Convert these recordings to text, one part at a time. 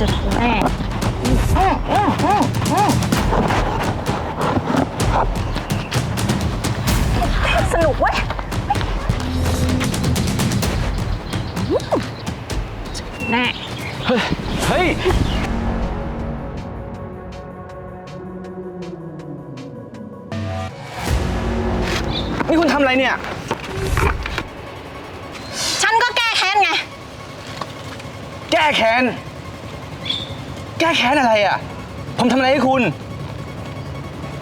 จะแน่อืมอืมอืมอืมสนุกเว้ยอืมแน่เฮ้ยเฮ้ยนี่คุณทำอะไรเนี่ย ฉันก็แก้แค้นไง แก้แค้น ก้แค้นอะไรอะ ผมทำอะไรให้คุณ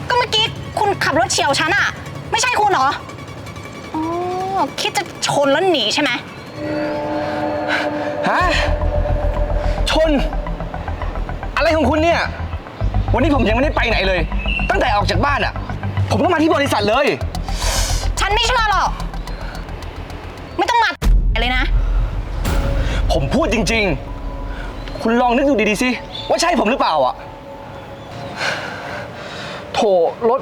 ก็เมื่อกี้คุณขับรถเฉียวฉันอะไม่ใช่คุณเหรออ๋อคิดจะชนแล้วหนีใช่ไหมฮะ ชน อะไรของคุณเนี่ย วันนี้ผมยังไม่ได้ไปไหนเลย ตั้งแต่ออกจากบ้านอะ ผมก็มาที่บริษัทเลย ฉันไม่เชื่อหรอก ไม่ต้องมาเลยนะ ผมพูดจริง ๆ คุณลองนึกดูดีๆสิ ว่าใช่ผมหรือเปล่าอะ โถรถ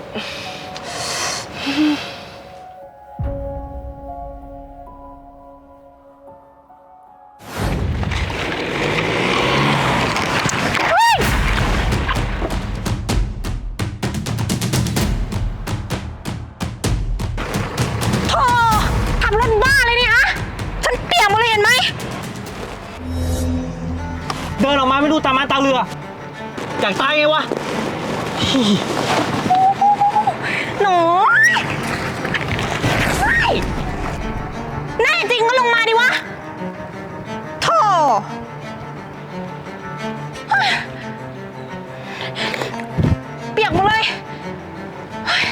ยกหมดเลยเฮ้ย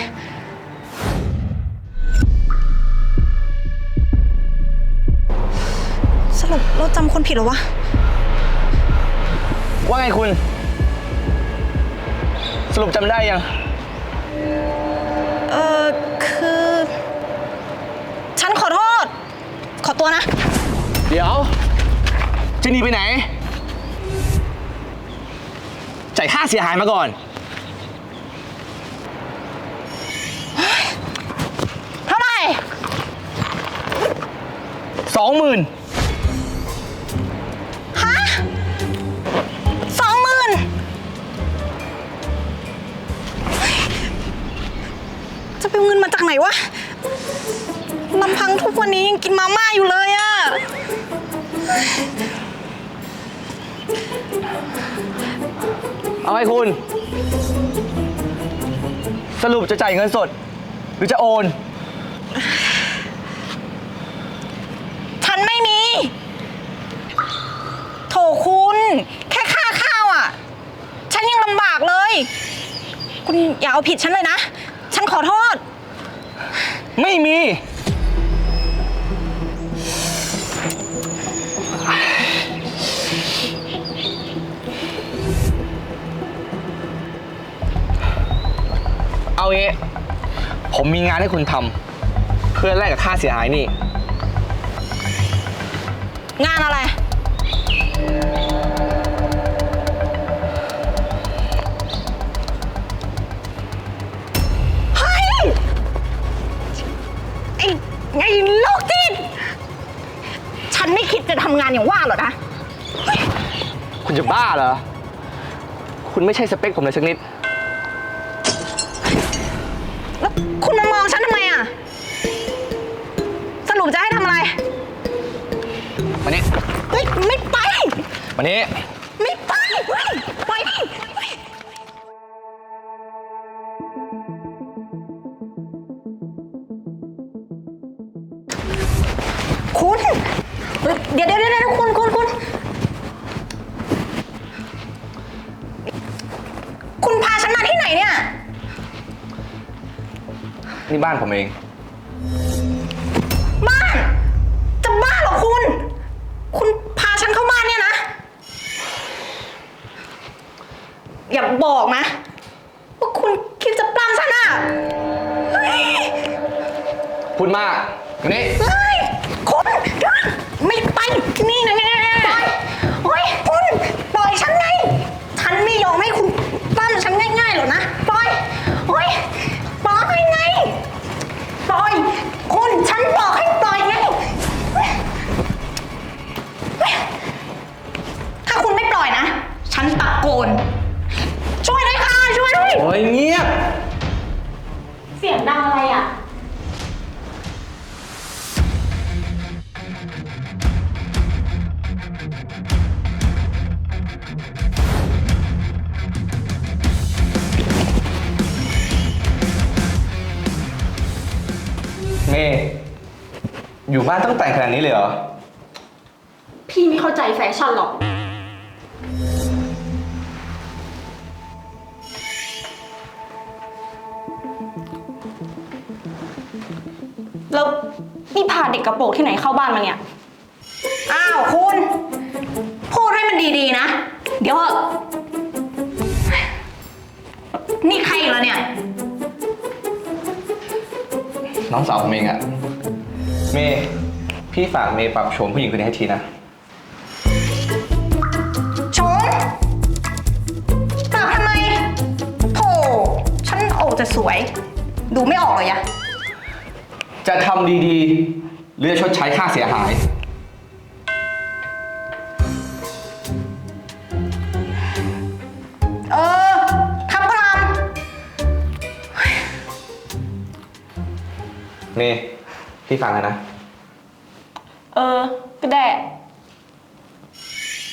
สรุปเราจำคนผิดเหรอวะ ว่าไงคุณ สรุปจำได้ยัง เออคือ ฉันขอโทษ ขอตัวนะ เดี๋ยว จะหนีไปไหน จ่ายค่าเสียหายมาก่อน เท่าไหร่ สองหมื่นฮะสองหมื่นจะไปเอาเงินมาจากไหนวะลำพังทุกวันนี้ยังกินมาม่าอยู่เลยอะเอาไงคุณ สรุปจะจ่ายเงินสด หรือจะโอน ฉันไม่มี โถคุณ แค่ค่าข้าวอะฉันยังลำบากเลย คุณ อย่าเอาผิดฉันเลยนะ ฉันขอโทษ ไม่มี เอางี้ผมมีงานให้คุณทำเพื่อแลกกับค่าเสียหายนี่ งานอะไรานอย่างว่าหรอกนะ คุณจะบ้าเหรอ คุณไม่ใช่สเปคผมเลยสักนิด แล้วคุณมามองฉันทำไมอะ สรุปจะให้ทำอะไร มานี่เฮ้ย ไม่ไป มานี่ ไม่ไปเฮ้ย เฮ้ยเดี๋ยวเดี๋ยวเดี๋ยวคุณคุณคุณคุณพาฉันมาที่ไหนเนี่ย นี่บ้านผมเอง บ้าน จะบ้าเหรอคุณ คุณพาฉันเข้าบ้านเนี่ยนะ อย่าบอกนะว่าคุณคิดจะปล้ำฉันอะเฮ้ยพูดมากมานี่ ต้องแต่งขนาดนี้เลยเหรอ พี่ไม่เข้าใจแฟชั่นหรอก แล้วนี่พาเด็กกระโปรงที่ไหนเข้าบ้านมาเนี่ย อ้าวคุณ พูดให้มันดีๆนะ เดี๋ยวเถอะนี่ใครอีกแล้วเนี่ย น้องสาวผมเองอะเมย์ พี่ฝากเมย์ปรับโฉมผู้หญิงคนนี้ให้ทีนะชมปรับทำไมโถฉันโออกจะสวย ดูไม่ออกเลยอะจะทำดีๆ หรือจะชดใช้ค่าเสียหาย เออทำก็ทเมย์พี่ฟังแล้วนะ เออ ก็ได้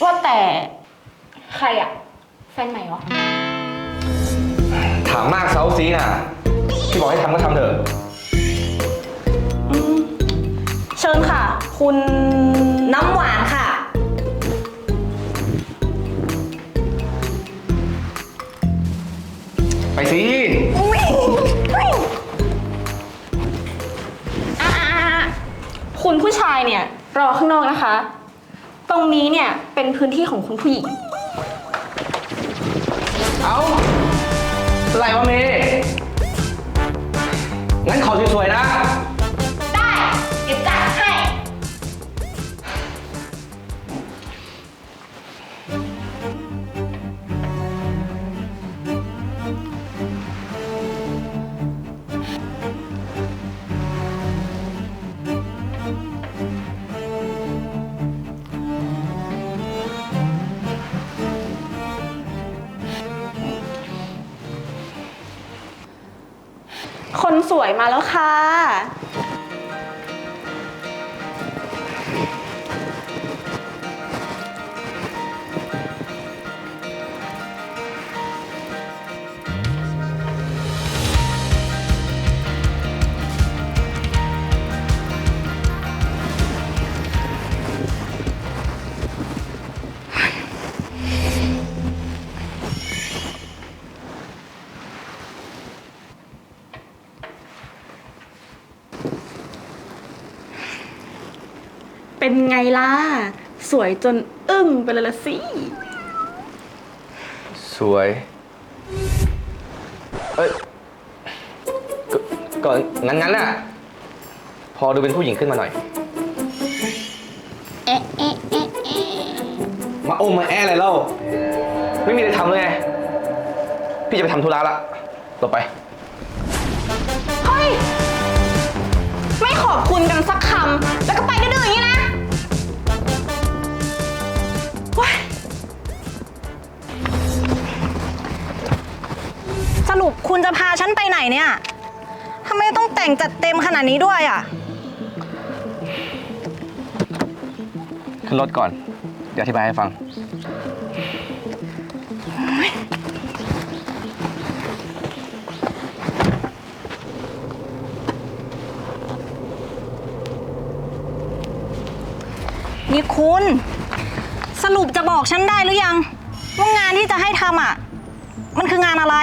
ว่าแต่ใครอะแฟนใหม่เหรอ ถามมากเซาซีน่ะพี่บอกให้ทำก็ทำเถอะเชิญค่ะ คุณำน้ำหวานค่ะ ไปสิอุ้ยอุ้ยอ่าคุณผู้ชายเนี่ย รอข้างนอกนะคะ ตรงนี้เนี่ยเป็นพื้นที่ของคุณผู้หญิง เอาอะไรวะเมย์งั้นขอสวยๆนะ ได้เดี๋ยวจัดให้ วยมาแล้วค่ะ เป็นไงล่ะ สวยจนอึ้งไปเลยละสิ สวย เอ้ยก็ก็งั้นงั้นๆน่ะ พอดูเป็นผู้หญิงขึ้นมาหน่อย เอ๊ะเอ๊ะเอ๊ะเอ๊ะมาโอ้มมาแออะไรเล่า ไม่มีอะไรทำเลยไง พี่จะไปทำธุระละหลบไป เฮ้ย ไม่ขอบคุณกันสักคำแล้ รุปคุณจะพาฉันไปไหนเนี่ยทำไมต้องแต่งจัดเต็มขนาดนี้ด้วยอะ ขึ้นรถก่อน เดี๋ยวอธิบายให้ฟัง นี่คุณ สรุปจะบอกฉันได้หรือยัง ว่างานที่จะให้ทำอะ มันคืองานอะไร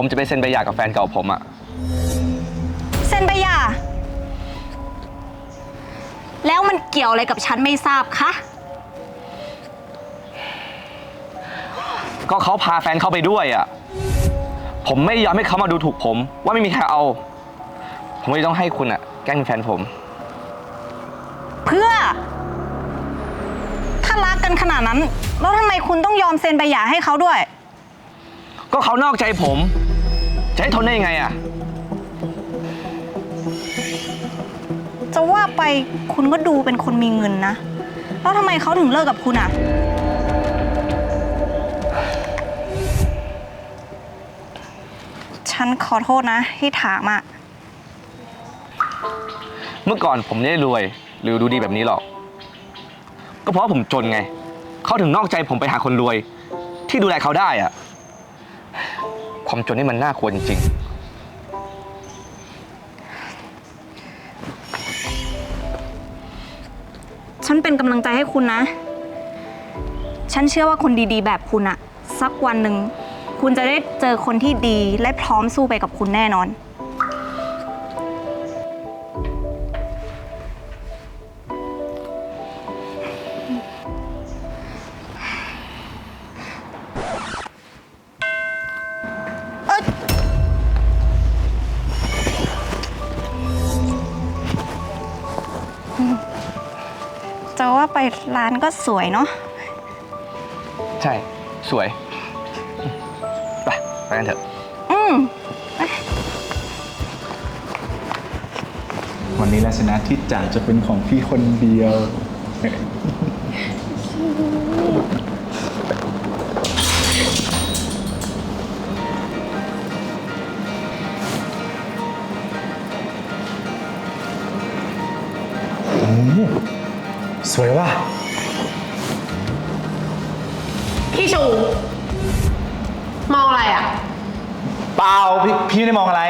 ผมจะไปเซ็นใบหย่ากับแฟนเก่าผมอะเซ็นใบหย่า แล้วมันเกี่ยวอะไรกับฉันไม่ทราบคะ ก็เขาพาแฟนเขาไปด้วยอะผมไม่ยอมให้เขามาดูถูกผม ว่าไม่มีใครเอา ผมเลยต้องให้คุณอะแกล้งเป็นแฟนผม เพื่อ ถ้ารักกันขนาดนั้น แล้วทำไมคุณต้องยอมเซ็นใบหย่าให้เขาด้วย ก็เขานอกใจผม จะให้ทนได้ยังไงอะจะว่าไปคุณก็ดูเป็นคนมีเงินนะ แล้วทำไมเขาถึงเลิกกับคุณอะฉันขอโทษนะที่ถามอะเมื่อก่อนผมไม่ได้รวย หรือดูดีแบบนี้หรอก ก็เพราะว่าผมจนไง เขาถึงนอกใจผมไปหาคนรวย ที่ดูแลเขาได้อะ ความจนนี่มันน่ากลัวจริง ๆ ฉันเป็นกำลังใจให้คุณนะ ฉันเชื่อว่าคนดีๆ แบบคุณอะสักวันหนึ่ง คุณจะได้เจอคนที่ดีและพร้อมสู้ไปกับคุณแน่นอน ว่าไปร้านก็สวยเนาะๆใช่ สวย ไป ไปกันเถอะ อืม วันนี้แหละสินะที่จ๋าจะเป็นของพี่คนเดียวโอ้โห สวยว่ะ พี่ชู มองอะไรอะ เปล่าพี่พี่ไม่ได้มองอะไร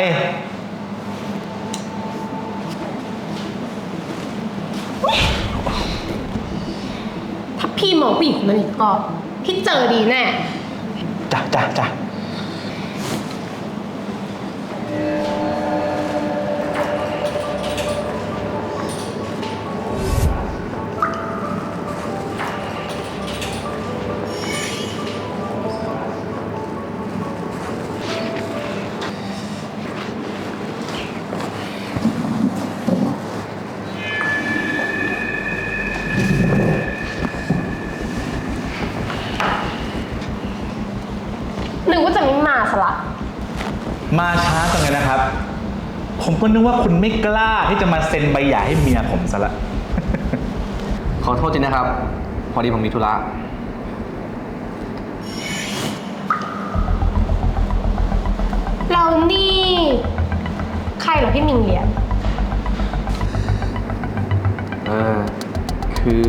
ถ้าพี่มองผู้หญิงคนนั้นอีกก็พี่เจอดีแน่ จ้ะจ้ะจ้ะ ก็นึกว่าคุณไม่กล้าที่จะมาเซ็นใบหย่าให้เมียผมซะละ ขอโทษจริงนะครับ พอดีผมมีธุระ เรานี่ ใครเหรอพี่มิงเลียนเออ คือ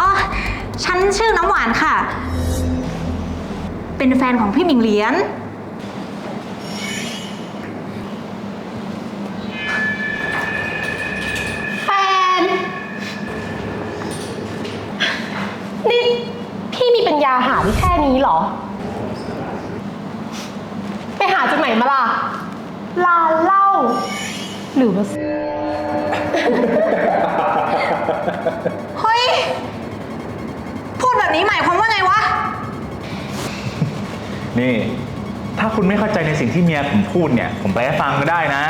อ๋อ ฉันชื่อน้ำหวานค่ะ เป็นแฟนของพี่หมิงเหรียญ แฟน นี่พี่มีปัญญาหาได้แค่ นี้เหรอ ไปหาจากไหนมาล่ะร้านเหล้าหรือว่า เฮ้ย พูดแบบนี้หมายความว่าไงวะ นี่ ถ้าคุณไม่เข้าใจในสิ่งที่เมียผมพูดเนี่ย ผมไปให้ฟังก็ได้นะ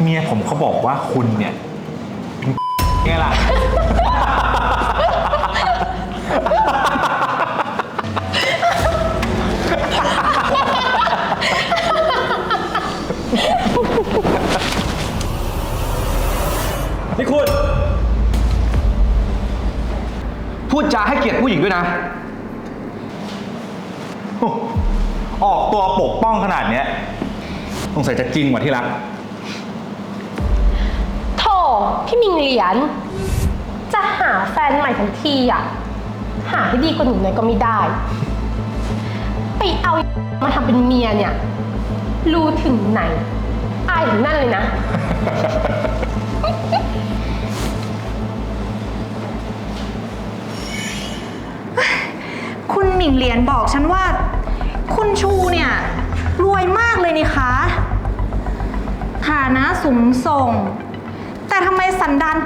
เมียผมเขาบอกว่าคุณเนี่ยเป็นไงล่ะ จาให้เกียรติผู้หญิงด้วยนะ ออกตัวปกป้องขนาดเนี้ยสงสัยจะจริงกว่าที่รัก โถพี่มิงเหรียญจะหาแฟนใหม่ทั้งทีอะ หาให้ดีกว่าหนูหน่อยก็ไม่ได้ ไปเอามาทำเป็นเมียเนี่ย รู้ถึงไหน อายถึงนั่นเลยนะ หมิงเหรียญบอกฉันว่า คุณชูเนี่ย รวยมากเลยนี่คะฐานะสูงส่ง แต่ทำไมสันดาน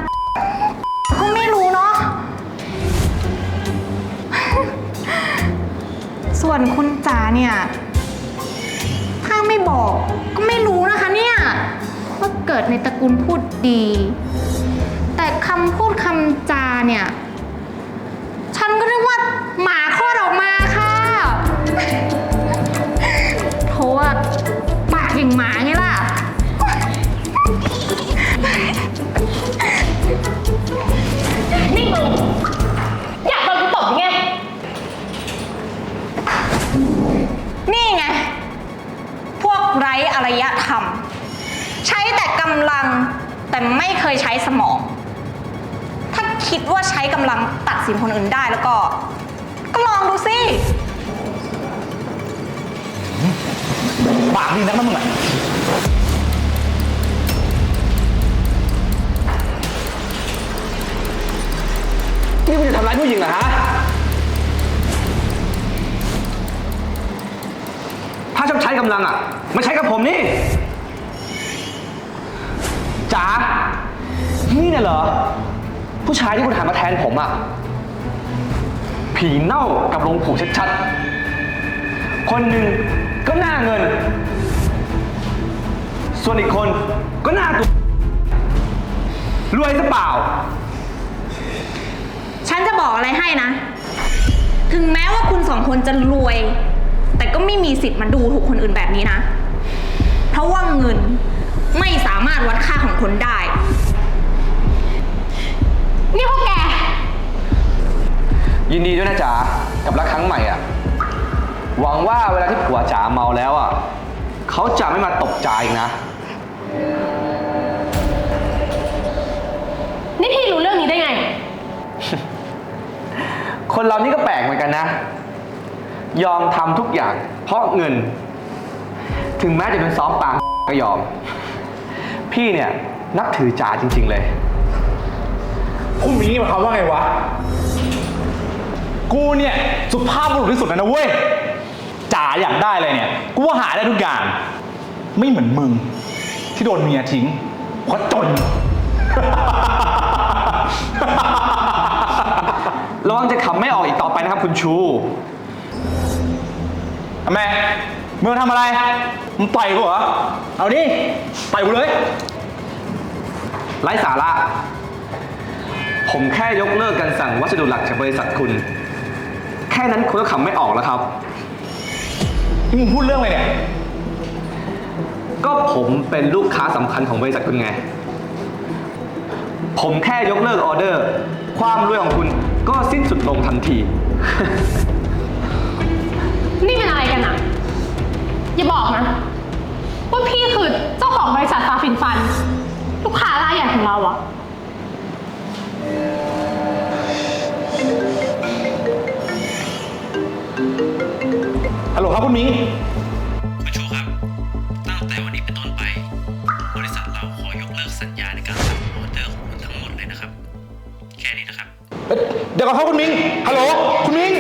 ก็ไม่รู้เนาะ ส่วนคุณจ๋าเนี่ย ถ้าไม่บอกก็ไม่รู้นะคะเนี่ยว่าเกิดในตระกูลพูดดี แต่คำพูดคำจาเนี่ย ฉันก็นึกว่าหมาคลอดออกมา ใช้สมอง ถ้าคิดว่าใช้กำลังตัดสินคนอื่นได้แล้วก็ ก็ลองดูสิ ปากดีนักนะมึงอะนี่คุณจะทำร้ายผู้หญิงเหรอฮะถ้าชอบใช้กำลังอะมาใช้กับผมนี่จ๋า นี่น่ะเหรอ ผู้ชายที่คุณหามาแทนผมอะผีเน่ากับลงผูชัดๆ คนหนึ่งก็หน้าเงิน ส่วนอีกคนก็หน้าตัวรวยซะเปล่า ฉันจะบอกอะไรให้นะ ถึงแม้ว่าคุณสองคนจะรวย แต่ก็ไม่มีสิทธิ์มาดูถูกคนอื่นแบบนี้นะ เพราะว่าเงินไม่สามารถวัดค่าของคนได้ นี่พวกแก ยินดีด้วยนะจ๋ากับรักครั้งใหม่อะ หวังว่าเวลาที่ผัวจ๋าเมาแล้วอะเขาจะไม่มาตบจ๋าอีกนะ นี่พี่รู้เรื่องนี้ได้ไง คนเรานี่ก็แปลกเหมือนกันนะ ยอมทำทุกอย่าง เพราะเงิน ถึงแม้จะเป็นซ้อมปางก็ยอม พี่เนี่ยนับถือจ๋าจริง ๆ เลยคุณมีนี่หมายความว่าไงวะ กูเนี่ยสุภาพบุรุษที่สุดแล้วนะเว้ยจ๋าอยากได้อะไรเนี่ย กูว่าหาได้ทุกอย่าง ไม่เหมือนมึง ที่โดนเมียทิ้งเพราะจน ระวังจะขำไม่ออกอีกต่อไปนะครับคุณชูทำไมมึงทำอะไร มึงต่อยกูเหรอ เอาดิ ต่อยกูเลย ไร้สาระ ผมแค่ยกเลิกการสั่งวัสดุหลักจากบริษัทคุณ แค่นั้นคุณก็ขำไม่ออกแล้วครับ มึงพูดเรื่องอะไรเนี่ย ก็ผมเป็นลูกค้าสำคัญของบริษัทคุณไง ผมแค่ยกเลิกออเดอร์ ความรวยของคุณก็สิ้นสุดลงทันที นี่เป็นอะไรกันอะอย่าบอกนะว่าพี่คือเจ้าของบริษัทฟาฟินฟัน ลูกค้ารายใหญ่ของเราอะ ครับคุณมิ้งคุณชูครับ ตั้งแต่วันนี้เป็นต้นไป บริษัทเราขอยกเลิกสัญญาในการสั่งออเดอร์ของคุณทั้งหมดเลยนะครับ แค่นี้นะครับ เอ้ยเดี๋ยวก่อนครับคุณมิ้งฮัลโหลคุณมิ้ง